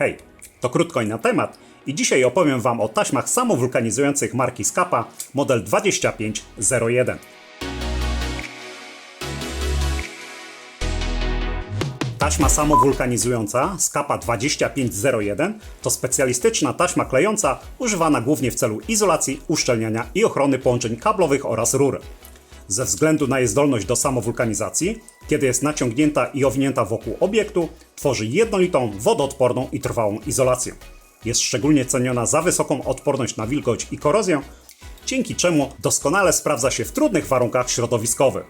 Hej, to krótko i na temat i dzisiaj opowiem Wam o taśmach samowulkanizujących marki Skapa model 2501. Taśma samowulkanizująca Skapa 2501 to specjalistyczna taśma klejąca używana głównie w celu izolacji, uszczelniania i ochrony połączeń kablowych oraz rur. Ze względu na jej zdolność do samowulkanizacji, kiedy jest naciągnięta i owinięta wokół obiektu, tworzy jednolitą, wodoodporną i trwałą izolację. Jest szczególnie ceniona za wysoką odporność na wilgoć i korozję, dzięki czemu doskonale sprawdza się w trudnych warunkach środowiskowych.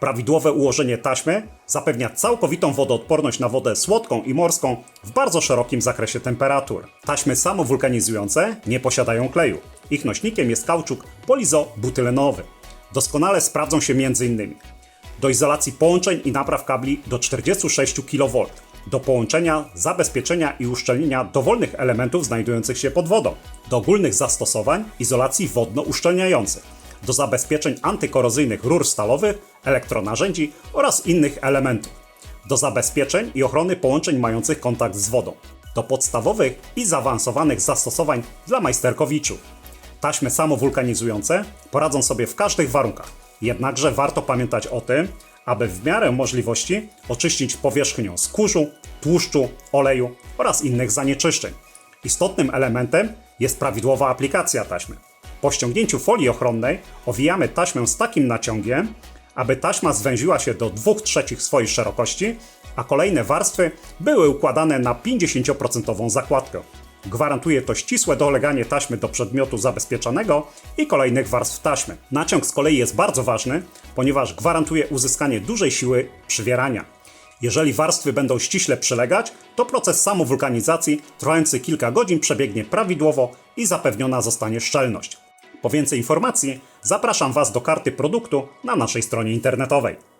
Prawidłowe ułożenie taśmy zapewnia całkowitą wodoodporność na wodę słodką i morską w bardzo szerokim zakresie temperatur. Taśmy samowulkanizujące nie posiadają kleju. Ich nośnikiem jest kauczuk polizobutylenowy. Doskonale sprawdzą się m.in. do izolacji połączeń i napraw kabli do 46 kV, do połączenia, zabezpieczenia i uszczelnienia dowolnych elementów znajdujących się pod wodą, do ogólnych zastosowań izolacji wodno-uszczelniających, do zabezpieczeń antykorozyjnych rur stalowych, elektronarzędzi oraz innych elementów, do zabezpieczeń i ochrony połączeń mających kontakt z wodą, do podstawowych i zaawansowanych zastosowań dla majsterkowiczów. Taśmy samowulkanizujące poradzą sobie w każdych warunkach. Jednakże warto pamiętać o tym, aby w miarę możliwości oczyścić powierzchnię z kurzu, tłuszczu, oleju oraz innych zanieczyszczeń. Istotnym elementem jest prawidłowa aplikacja taśmy. Po ściągnięciu folii ochronnej owijamy taśmę z takim naciągiem, aby taśma zwęziła się do 2 trzecich swojej szerokości, a kolejne warstwy były układane na 50% zakładkę. Gwarantuje to ścisłe doleganie taśmy do przedmiotu zabezpieczanego i kolejnych warstw taśmy. Naciąg z kolei jest bardzo ważny, ponieważ gwarantuje uzyskanie dużej siły przywierania. Jeżeli warstwy będą ściśle przylegać, to proces samowulkanizacji trwający kilka godzin przebiegnie prawidłowo i zapewniona zostanie szczelność. Po więcej informacji zapraszam Was do karty produktu na naszej stronie internetowej.